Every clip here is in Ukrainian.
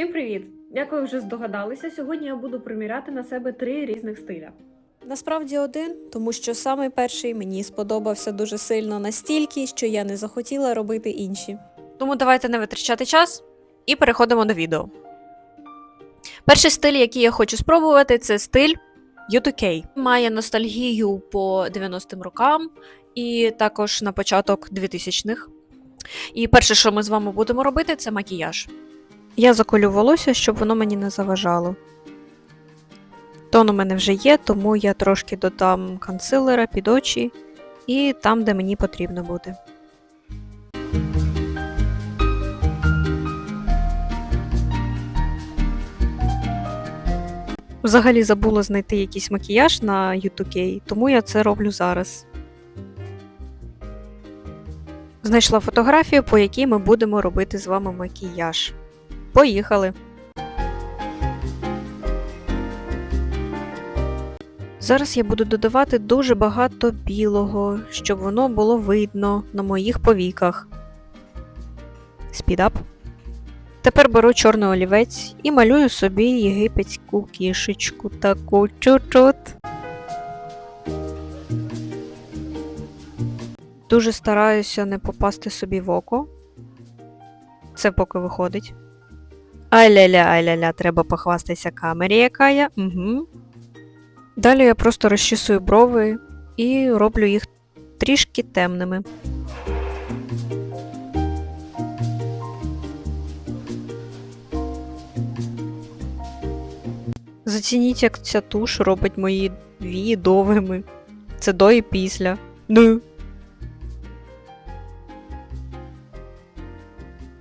Всім привіт! Як ви вже здогадалися, сьогодні я буду приміряти на себе три різних стиля. Насправді один, тому що самий перший мені сподобався дуже сильно настільки, що я не захотіла робити інші. Тому давайте не витрачати час і переходимо до відео. Перший стиль, який я хочу спробувати, це стиль U2K. Має ностальгію по 90-м рокам і також на початок 2000-х. І перше, що ми з вами будемо робити, це макіяж. Я заколю волосся, щоб воно мені не заважало. Тон у мене вже є, тому я трошки додам консилера під очі і там, де мені потрібно буде. Взагалі забула знайти якийсь макіяж на U2K, тому я це роблю зараз. Знайшла фотографію, по якій ми будемо робити з вами макіяж. Поїхали! Зараз я буду додавати дуже багато білого, щоб воно було видно на моїх повіках. Спідап. Тепер беру чорний олівець і малюю собі єгипетську кішечку таку чуть-чуть. Дуже стараюся не попасти собі в око. Це поки виходить. Ай-ля-ля, ай-ля-ля, треба похвастатися камері, яка я. Угу. Далі я просто розчісую брови і роблю їх трішки темними. Зацініть, як ця туш робить мої вії довгими. Це до і після. Ну.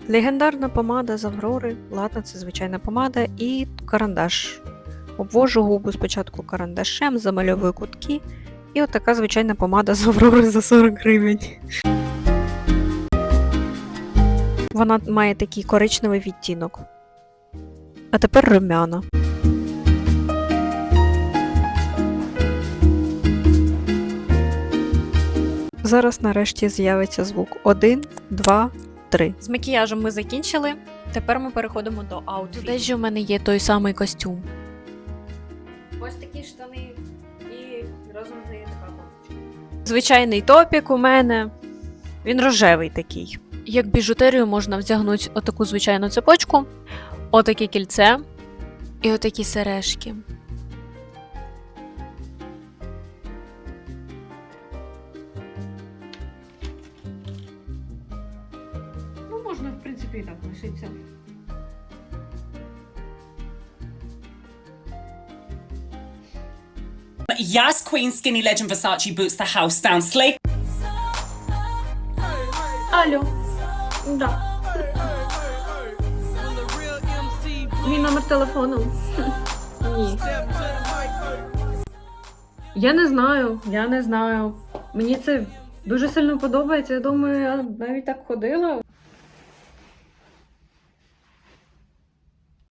Легендарна помада з Аврори. Ладно, це звичайна помада і карандаш. Обвожу губи спочатку карандашем, замальовую кутки. І от така звичайна помада з Аврори за 40 гривень. Вона має такий коричневий відтінок. А тепер румяна. Зараз нарешті з'явиться звук 1, 2, 3. З макіяжем ми закінчили. Тепер ми переходимо до аутфіту. Де ж у мене є той самий костюм. Ось такі штани і разом з нею така кофточка. Звичайний топік у мене. Він рожевий такий. Як біжутерію можна вдягнути отаку звичайну цепочку, отаке кільце і отакі сережки. І так лишитися. Yas Queen Skinny Legend Versace boots the house down. Slay Алло. Да. Мій номер телефону. Ні. Я не знаю, я не знаю. Мені це дуже сильно подобається. Я думаю, я навіть так ходила.